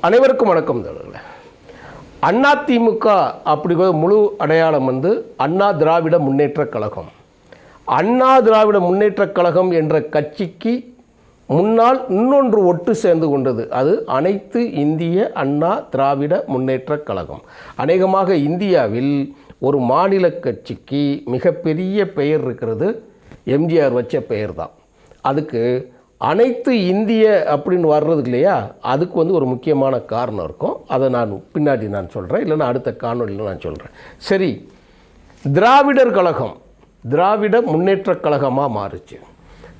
அனைவருக்கும் வணக்கம் தோழர்களே. அண்ணா திமுக அப்படிங்கிற முழு அடையாளம் வந்து அண்ணா திராவிட முன்னேற்றக் கழகம். அண்ணா திராவிட முன்னேற்றக் கழகம் என்ற கட்சிக்கு முன்னால் இன்னொன்று ஒட்டு சேர்ந்து கொண்டது. அது அனைத்து இந்திய அண்ணா திராவிட முன்னேற்றக் கழகம். அநேகமாக இந்தியாவில் ஒரு மாநில கட்சிக்கு மிகப்பெரிய பெயர் இருக்கிறது எம்ஜிஆர் வச்ச பெயர் தான் அதுக்கு அனைத்து இந்திய அப்படின்னு வர்றதுக்கு இல்லையா? அதுக்கு வந்து ஒரு முக்கியமான காரணம் இருக்கும். அதை நான் பின்னாடி நான் சொல்கிறேன் இல்லைன்னா அடுத்த காணொலியில் நான் சொல்கிறேன் சரி திராவிடர் கழகம் திராவிட முன்னேற்றக் கழகமாக மாறுச்சு.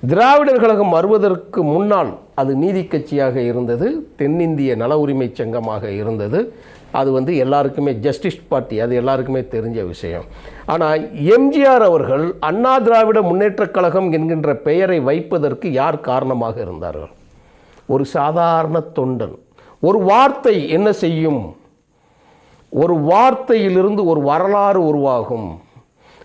திராவிடர் கழகம் வருவதற்கு முன்னால் அது நீதி கட்சியாக இருந்தது தென்னிந்திய நல உரிமை சங்கமாக இருந்தது. அது வந்து எல்லாருக்குமே ஜஸ்டிஸ் பார்ட்டி அது எல்லாருக்குமே தெரிஞ்ச விஷயம். ஆனால் எம்ஜிஆர் அவர்கள் அண்ணா திராவிட முன்னேற்றக் கழகம் என்கின்ற பெயரை வைப்பதற்கு யார் காரணமாக இருந்தார்கள்? ஒரு சாதாரண தொண்டன். ஒரு வார்த்தை என்ன செய்யும்? ஒரு வார்த்தையிலிருந்து ஒரு வரலாறு உருவாகும்.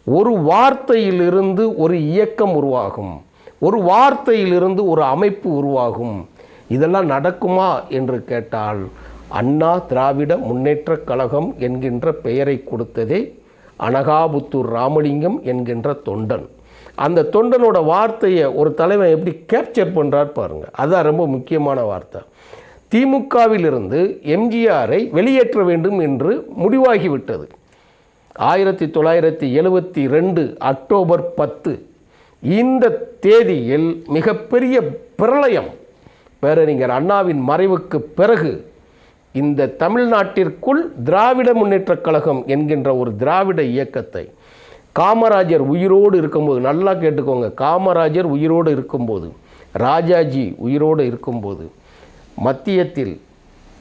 ஒரு வார்த்தையிலிருந்து ஒரு இயக்கம் உருவாகும். ஒரு வார்த்தையிலிருந்து ஒரு அமைப்பு உருவாகும். இதெல்லாம் நடக்குமா என்று கேட்டால் அண்ணா திராவிட முன்னேற்றக் கழகம் என்கின்ற பெயரை கொடுத்ததே அனகாபுத்தூர் ராமலிங்கம் என்கின்ற தொண்டன். அந்த தொண்டனோட வார்த்தையை ஒரு தலைவன் எப்படி கேப்சர் பண்ணுறார் பாருங்கள் அதுதான் ரொம்ப முக்கியமான வார்த்தை. திமுகவிலிருந்து எம்ஜிஆரை வெளியேற்ற வேண்டும் என்று முடிவாகிவிட்டது. ஆயிரத்தி தொள்ளாயிரத்தி எழுபத்தி ரெண்டு அக்டோபர் பத்து இந்த தேதியில் மிகப்பெரிய பிரளயம். பேரறிஞர் அண்ணாவின் மறைவுக்கு பிறகு இந்த தமிழ்நாட்டிற்குள் திராவிட முன்னேற்றக் கழகம் என்கின்ற ஒரு திராவிட இயக்கத்தை காமராஜர் உயிரோடு இருக்கும்போது நல்லா கேட்டுக்கோங்க காமராஜர் உயிரோடு இருக்கும்போது ராஜாஜி உயிரோடு இருக்கும்போது மத்தியத்தில்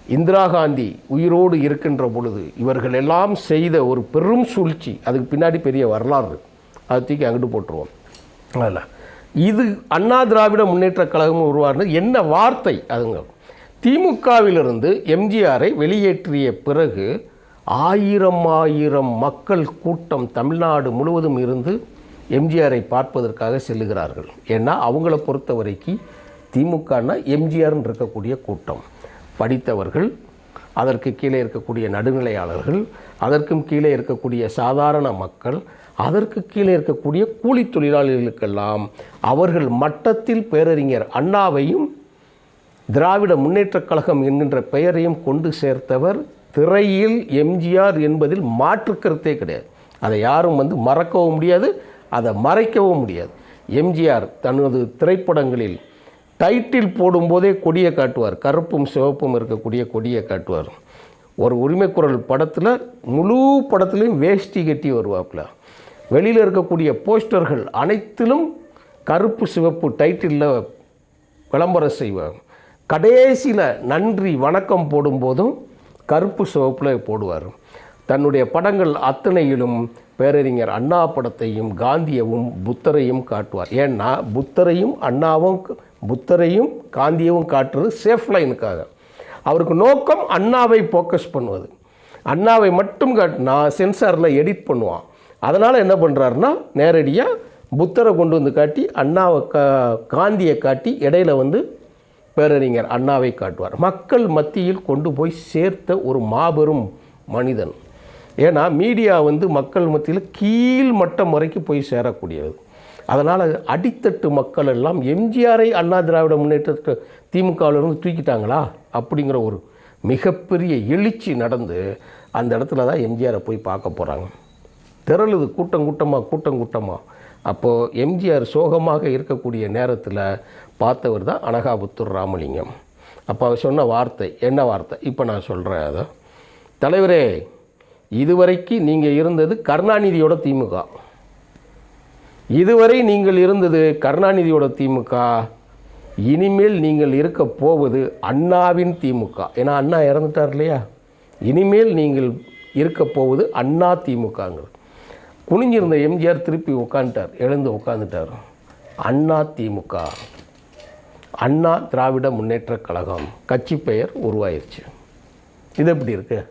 இந்திரா காந்தி உயிரோடு இருக்கின்ற பொழுது இவர்கள் எல்லாம் செய்த ஒரு பெரும் சூழ்ச்சி. அதுக்கு பின்னாடி பெரிய வரலாறு. அதை தூக்கி அங்கிட்டு போட்டுருவோம். அதில் இது அண்ணா திராவிட முன்னேற்றக் கழகம் உருவானது. என்ன வார்த்தை அதுங்க? திமுகவிலிருந்து எம்ஜிஆரை வெளியேற்றிய பிறகு ஆயிரம் ஆயிரம் மக்கள் கூட்டம் தமிழ்நாடு முழுவதும் இருந்து எம்ஜிஆரை பார்ப்பதற்காக செல்லுகிறார்கள். ஏன்னா அவங்கள பொறுத்த வரைக்கும் திமுகனா எம்ஜிஆர்னு இருக்கக்கூடிய கூட்டம். படித்தவர்கள் அதற்கு கீழே இருக்கக்கூடிய நடுநிலையாளர்கள் அதற்கும் கீழே இருக்கக்கூடிய சாதாரண மக்கள் அதற்கு கீழே இருக்கக்கூடிய கூலி தொழிலாளிகளுக்கெல்லாம் அவர்கள் மட்டத்தில் பேரறிஞர் அண்ணாவையும் திராவிட முன்னேற்றக் கழகம் என்கின்ற பெயரையும் கொண்டு சேர்த்தவர் திரையில் எம்ஜிஆர் என்பதில் மாற்று கருத்தே கிடையாது. அதை யாரும் வந்து மறக்கவும் முடியாது அதை மறைக்கவும் முடியாது. எம்ஜிஆர் தனது திரைப்படங்களில் டைட்டில் போடும்போதே கொடியை காட்டுவார். கருப்பும் சிவப்பும் இருக்கக்கூடிய கொடியை காட்டுவார். ஒரு உரிமைக்குரல் படத்தில் முழு படத்துலேயும் வேஷ்டி கட்டி வருவாப்பில். வெளியில் இருக்கக்கூடிய போஸ்டர்கள் அனைத்திலும் கருப்பு சிவப்பு டைட்டிலில் விளம்பரம் செய்வார். கடைசியில் நன்றி வணக்கம் போடும்போதும் கருப்பு சிவப்பில் போடுவார். தன்னுடைய படங்கள் அத்தனையிலும் பேரறிஞர் அண்ணா படத்தையும் காந்தியவும் புத்தரையும் காட்டுவார். ஏன்னா புத்தரையும் அண்ணாவும் புத்தரையும் காந்தியவும் காட்டுறது சேஃப் லைனுக்காக அவருக்கு நோக்கம் அண்ணாவை ஃபோக்கஸ் பண்ணுவது. அண்ணாவை மட்டும் காட்டினா சென்சாரில் எடிட் பண்ணுவான். அதனால் என்ன பண்ணுறாருன்னா நேரடியாக புத்தரை கொண்டு வந்து காட்டி அண்ணாவை கா காந்தியை காட்டி இடையில வந்து பேரறிஞர் அண்ணாவை காட்டுவார். மக்கள் மத்தியில் கொண்டு போய் சேர்த்த ஒரு மாபெரும் மனிதன். ஏன்னா மீடியா வந்து மக்கள் மத்தியில் கீழ் மட்டம் வரைக்கும் போய் சேரக்கூடியது. அதனால் அடித்தட்டு மக்கள் எல்லாம் எம்ஜிஆரை அண்ணா திராவிட முன்னேற்றத்துக்கு திமுகவிலிருந்து தூக்கிட்டாங்களா? அப்படிங்கிற ஒரு மிகப்பெரிய எழுச்சி நடந்து அந்த இடத்துல தான் எம்ஜிஆரை போய் பார்க்க போகிறாங்க திரளுது கூட்டம் கூட்டமாக கூட்டம் கூட்டமாக அப்போது எம்ஜிஆர் சோகமாக இருக்கக்கூடிய நேரத்தில் பார்த்தவர் தான் அனகாபுத்தூர் ராமலிங்கம். அப்போ அவர் சொன்ன வார்த்தை என்ன வார்த்தை? இப்போ நான் சொல்கிறேன் அதை. தலைவரே இதுவரைக்கு நீங்கள் இருந்தது கருணாநிதியோட திமுக. இதுவரை நீங்கள் இருந்தது கருணாநிதியோட திமுக. இனிமேல் நீங்கள் இருக்க போவது அண்ணாவின் திமுக. ஏன்னா அண்ணா இறந்துட்டார் இல்லையா? இனிமேல் நீங்கள் இருக்க போவது அண்ணா திமுகங்கிறது. குனிஞ்சிருந்த எம்ஜிஆர் திருப்பி உட்காந்துட்டார் எழுந்து உட்காந்துட்டார் அண்ணா திமுக. அண்ணா திராவிட முன்னேற்றக் கழகம். கட்சி பெயர் உருவாயிருச்சு. இது எப்படி இருக்கு?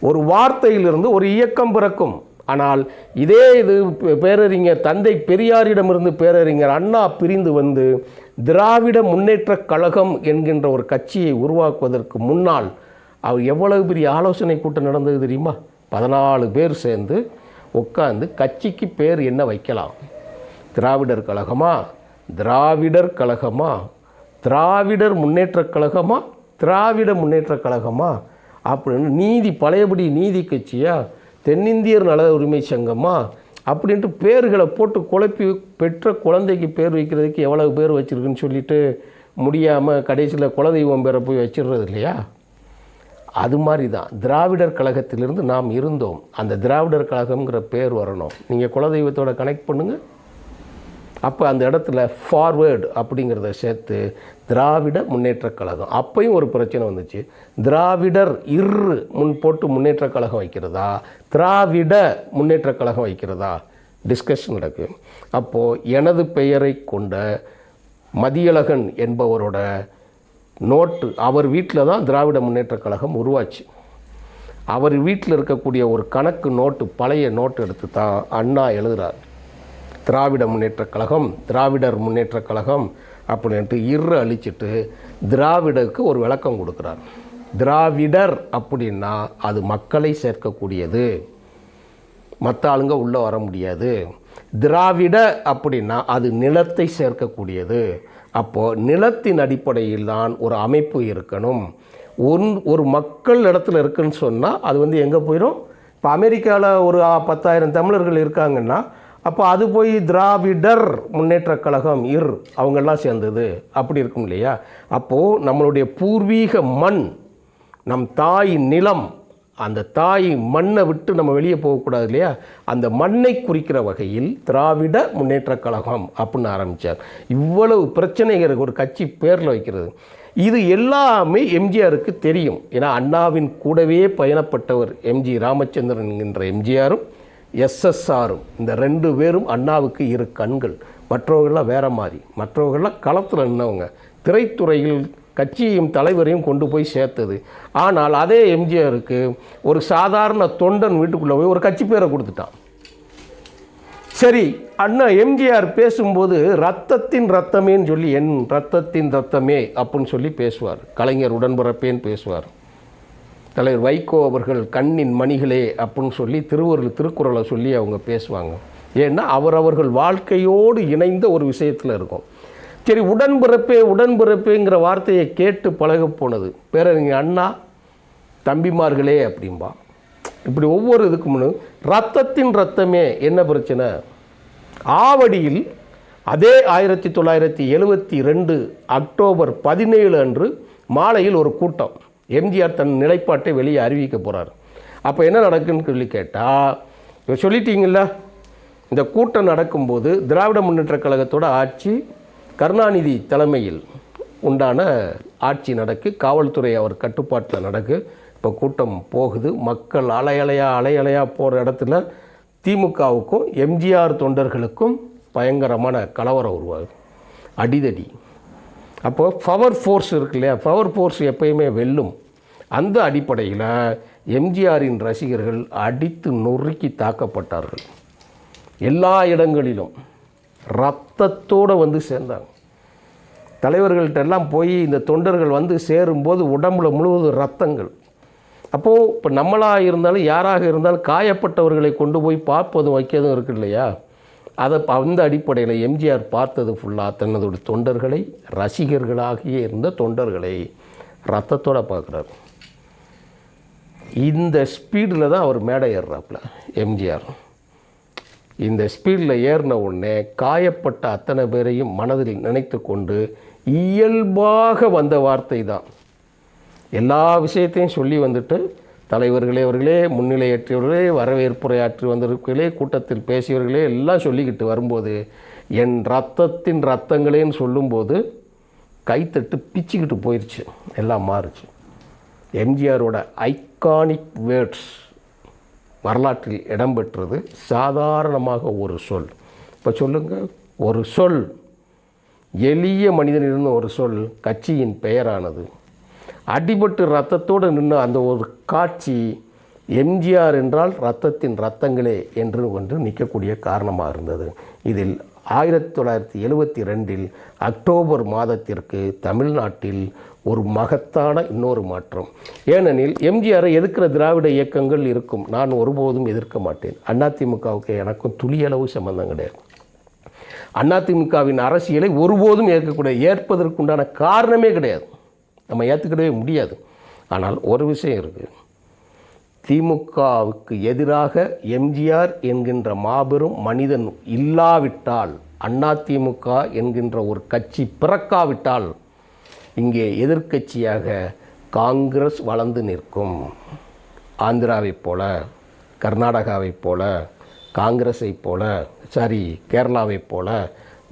ஒரு வார்த்தையிலிருந்து ஒரு இயக்கம் பிறக்கும். ஆனால் இதே இது பே- பேரறிஞர் தந்தை பெரியாரிடமிருந்து பேரறிஞர் அண்ணா பிரிந்து வந்து திராவிட முன்னேற்றக் கழகம் என்கின்ற ஒரு கட்சியை உருவாக்குவதற்கு முன்னால் அவர் எவ்வளவு பெரிய ஆலோசனை கூட்டம் நடந்தது தெரியுமா? பதினாலு பேர் சேர்ந்து உட்காந்து கட்சிக்கு பேர் என்ன வைக்கலாம்? திராவிடர் கழகமா? திராவிடர் கழகமா? திராவிடர் முன்னேற்றக் கழகமா? திராவிட முன்னேற்றக் கழகமா? அப்படின்னு நீதி பழையபடி நீதி கட்சியா? தென்னிந்தியர் நல உரிமை சங்கமா? அப்படின்ட்டு பேர்களை போட்டு குழப்பி பெற்ற குழந்தைக்கு பேர் வைக்கிறதுக்கு எவ்வளவு பேர் வச்சிருக்குன்னு சொல்லிட்டு முடியாமல் கடைசியில் குலதெய்வம் பேரை போய் வச்சிடுறது இல்லையா? அது மாதிரி தான் திராவிடர் கழகத்திலிருந்து நாம் இருந்தோம். அந்த திராவிடர் கழகம்ங்கிற பேர் வரணும். நீங்கள் குலதெய்வத்தோட கனெக்ட் பண்ணுங்கள் அப்போ அந்த இடத்துல ஃபார்வேர்டு அப்படிங்கிறத சேர்த்து திராவிட முன்னேற்றக் கழகம். அப்பையும் ஒரு பிரச்சனை வந்துச்சு. திராவிடர் இரு முன் போட்டு முன்னேற்றக் கழகம் வைக்கிறதா? திராவிட முன்னேற்றக் கழகம் வைக்கிறதா? டிஸ்கஷன் நடக்கு. அப்போது எனது பெயரை கொண்ட மதியழகன் என்பவரோட நோட்டு அவர் வீட்டில் தான் திராவிட முன்னேற்றக் கழகம் உருவாச்சு. அவர் வீட்டில் இருக்கக்கூடிய ஒரு கணக்கு நோட்டு பழைய நோட்டு எடுத்து தான் அண்ணா எழுதுகிறார் திராவிட முன்னேற்றக் கழகம் திராவிடர் முன்னேற்றக் கழகம் அப்படின்ட்டு இரு அழிச்சிட்டு திராவிடருக்கு ஒரு விளக்கம் கொடுக்குறார். திராவிடர் அப்படின்னா அது மக்களை சேர்க்கக்கூடியது. மற்ற ஆளுங்க உள்ளே வர முடியாது. திராவிட அப்படின்னா அது நிலத்தை சேர்க்கக்கூடியது. அப்போது நிலத்தின் அடிப்படையில் தான் ஒரு அமைப்பு இருக்கணும். ஒன் ஒரு மக்கள் இடத்துல இருக்குன்னு சொன்னால் அது வந்து எங்கே போயிடும் இப்போ அமெரிக்காவில் ஒரு பத்தாயிரம் தமிழர்கள் இருக்காங்கன்னா அப்போ அது போய் திராவிடர் முன்னேற்றக் கழகம் இர் அவங்கெல்லாம் சேர்ந்தது. அப்படி இருக்கும் இல்லையா? அப்போது நம்மளுடைய பூர்வீக மண் நம் தாய் நிலம் அந்த தாய் மண்ணை விட்டு நம்ம வெளியே போகக்கூடாது இல்லையா? அந்த மண்ணை குறிக்கிற வகையில் திராவிட முன்னேற்ற கழகம் அப்படின்னு ஆரம்பித்தார் இவ்வளவு பிரச்சனைகள் ஒரு கட்சி பேரில் வைக்கிறது. இது எல்லாமே எம்ஜிஆருக்கு தெரியும். ஏன்னா அண்ணாவின் கூடவே பயணப்பட்டவர் எம்ஜி ராமச்சந்திரன் என்கின்ற எம்ஜிஆரும் எஸ்எஸ்ஆரும் இந்த ரெண்டு பேரும் அண்ணாவுக்கு இரு கண்கள். மற்றவர்கள்லாம் வேற மாதிரி. மற்றவர்கள்லாம் களத்தில் நின்னவங்க. திரைத்துறையில் கட்சியையும் தலைவரையும் கொண்டு போய் சேர்த்தது. ஆனால் அதே எம்ஜிஆருக்கு ஒரு சாதாரண தொண்டன் வீட்டுக்குள்ளே போய் ஒரு கட்சி பேரை கொடுத்துட்டான். சரி அண்ணா எம்ஜிஆர் பேசும்போது ரத்தத்தின் ரத்தமேன்னு சொல்லி என் ரத்தத்தின் ரத்தமே அப்படின்னு சொல்லி பேசுவார். கலைஞர் உடன்பிறப்பேன்னு பேசுவார். தலைவர் வைகோ அவர்கள் கண்ணின் மணிகளே அப்படின்னு சொல்லி திருவருள் திருக்குறளை சொல்லி அவங்க பேசுவாங்க. ஏன்னா அவரவர்கள் வாழ்க்கையோடு இணைந்த ஒரு விஷயத்தில் இருக்கும். சரி உடன்பிறப்பே உடன்பிறப்பேங்கிற வார்த்தையை கேட்டு பழகப் போனது. பேரறிஞர் அண்ணா தம்பிமார்களே அப்படிம்பா. இப்படி ஒவ்வொரு இதுக்கு முன்னு ரத்தத்தின் ரத்தமே என்ன பிரச்சனை? ஆவடியில் அதே ஆயிரத்தி தொள்ளாயிரத்தி எழுபத்தி ரெண்டு அக்டோபர் பதினேழு அன்று மாலையில் ஒரு கூட்டம். எம்ஜிஆர் தன் நிலைப்பாட்டை வெளியே அறிவிக்க போகிறார் அப்போ என்ன நடக்குன்னு சொல்லி கேட்டால் இவர் சொல்லிட்டீங்களா இந்த கூட்டம் நடக்கும்போது திராவிட முன்னேற்ற கழகத்தோட ஆட்சி கருணாநிதி தலைமையில் உண்டான ஆட்சி நடக்கு காவல்துறை அவர் கட்டுப்பாட்டில் நடக்கு. இப்போ கூட்டம் போகுது. மக்கள் அலையலையா அலையலையா போகிற இடத்துல திமுகவுக்கும் எம்ஜிஆர் தொண்டர்களுக்கும் பயங்கரமான கலவரம் உருவாகுது. அடிதடி. அப்போது பவர் ஃபோர்ஸ் இருக்கு இல்லையா? பவர் ஃபோர்ஸ் எப்பயுமே வெல்லும். அந்த அடிப்படையில் எம்ஜிஆரின் ரசிகர்கள் அடித்து நொறுக்கி தாக்கப்பட்டார்கள். எல்லா இடங்களிலும். ரத்தத்தோடு வந்து சேர்ந்தாங்க. தலைவர்கள்ட்ட எல்லாம் போய் இந்த தொண்டர்கள் வந்து சேரும்போது உடம்புல முழுவதும் ரத்தங்கள். அப்போது இப்போ நம்மளாக இருந்தாலும் யாராக இருந்தாலும் காயப்பட்டவர்களை கொண்டு போய் பார்ப்பதும் வைக்கிறதும் இருக்கு இல்லையா? அதை அந்த அடிப்படையில் எம்ஜிஆர் பார்த்தது ஃபுல்லாக தன்னதோட தொண்டர்களை ரசிகர்களாகிய இருந்த தொண்டர்களை ரத்தத்தோடு பார்க்குறாரு. இந்த ஸ்பீடில் தான் அவர் மேடை ஏறுறாப்புல எம்ஜிஆர். இந்த ஸ்பீடில் ஏறின உடனே காயப்பட்ட அத்தனை பேரையும் மனதில் நினைத்து கொண்டு இயல்பாக வந்த வார்த்தை தான். எல்லா விஷயத்தையும் சொல்லி வந்துட்டு தலைவர்களே அவர்களே முன்னிலையற்றியவர்களே வரவேற்புரையாற்றி வந்தவர்களே கூட்டத்தில் பேசியவர்களே எல்லாம் சொல்லிக்கிட்டு வரும்போது என் ரத்தத்தின் ரத்தங்களேன்னு சொல்லும்போது கைத்தட்டு பிச்சுக்கிட்டு போயிடுச்சு எல்லாம் மாறுச்சு. எம்ஜிஆரோட ஐக்கானிக் வேர்ட்ஸ் வரலாற்றில் இடம்பெற்றது சாதாரணமாக ஒரு சொல். இப்போ சொல்லுங்கள் ஒரு சொல். எளிய மனிதனிருந்து ஒரு சொல் கட்சியின் பெயரானது. அடிபட்டு ரத்தத்தோடு நின்று அந்த ஒரு காட்சி எம்ஜிஆர் என்றால் ரத்தத்தின் ரத்தங்களே என்று ஒன்று நிற்கக்கூடிய காரணமாக இருந்தது. இதில் ஆயிரத்தி தொள்ளாயிரத்தி எழுபத்தி ரெண்டில் அக்டோபர் மாதத்திற்கு தமிழ்நாட்டில் ஒரு மகத்தான இன்னொரு மாற்றம். ஏனெனில் எம்ஜிஆரை எதிர்க்கிற திராவிட இயக்கங்கள் இருக்கும். நான் ஒருபோதும் எதிர்க்க மாட்டேன். அதிமுகவுக்கு எனக்கும் துளியளவு சம்மந்தம் கிடையாது. அதிமுகவின் அரசியலை ஒருபோதும் ஏற்கக்கூடிய ஏற்பதற்குண்டான காரணமே கிடையாது. நம்ம ஏற்றுக்கிடவே முடியாது. ஆனால் ஒரு விஷயம் இருக்குது திமுகவுக்கு எதிராக எம்ஜிஆர் என்கின்ற மாபெரும் மனிதன் இல்லாவிட்டால் அதிமுக என்கின்ற ஒரு கட்சி பிறக்காவிட்டால் இங்கே எதிர்க்கட்சியாக காங்கிரஸ் வளர்ந்து நிற்கும் ஆந்திராவைப் போல கர்நாடகாவைப் போல காங்கிரஸைப் போல சாரி கேரளாவைப் போல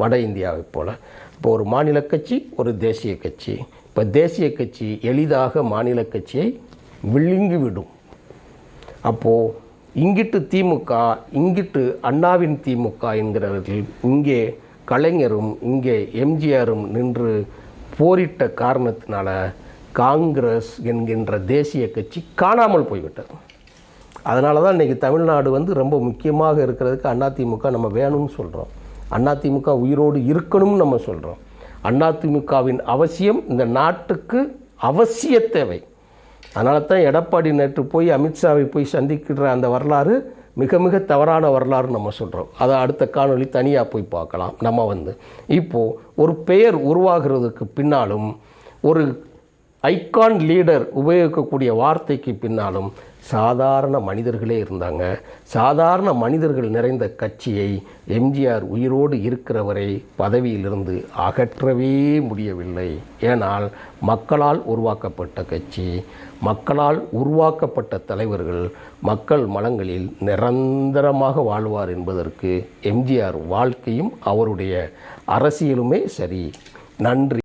வட இந்தியாவைப் போல. இப்போ ஒரு மாநில கட்சி ஒரு தேசிய கட்சி. இப்போ தேசிய கட்சி எளிதாக மாநில கட்சியை விழுங்கிவிடும் அப்போது இங்கிட்டு திமுக இங்கிட்டு அண்ணாவின் திமுக என்கிறவர்கள் இங்கே கலைஞரும் இங்கே எம்ஜிஆரும் நின்று போரிட்ட காரணத்தினால காங்கிரஸ் என்கின்ற தேசிய கட்சி காணாமல் போய்விட்டது. அதனால தான் இன்றைக்கி தமிழ்நாடு வந்து ரொம்ப முக்கியமாக இருக்கிறதுக்கு அதிமுக நம்ம வேணும்னு சொல்கிறோம் அதிமுக உயிரோடு இருக்கணும்னு நம்ம சொல்கிறோம் அதிமுகவின் அவசியம் இந்த நாட்டுக்கு அவசிய தேவை. அதனால தான் எடப்பாடி நேற்று போய் அமித்ஷாவை போய் சந்திக்கிற அந்த வரலாறு மிக மிக தவறான வரலாறு நம்ம சொல்கிறோம் அதை அடுத்த காணொளி தனியாக போய் பார்க்கலாம். நம்ம வந்து இப்போது ஒரு பெயர் உருவாகிறதுக்கு பின்னாலும் ஒரு ஐகான் லீடர் உபயோகிக்கக்கூடிய வார்த்தைக்கு பின்னாலும் சாதாரண மனிதர்களே இருந்தாங்க. சாதாரண மனிதர்கள் நிறைந்த கட்சியை எம்ஜிஆர் உயிரோடு இருக்கிறவரை பதவியிலிருந்து அகற்றவே முடியவில்லை. ஏனால் மக்களால் உருவாக்கப்பட்ட கட்சி மக்களால் உருவாக்கப்பட்ட தலைவர்கள் மக்கள் மனங்களில் நிரந்தரமாக வாழ்வார் என்பதற்கு எம்ஜிஆர் வாழ்க்கையும் அவருடைய அரசியலுமே சரி. நன்றி.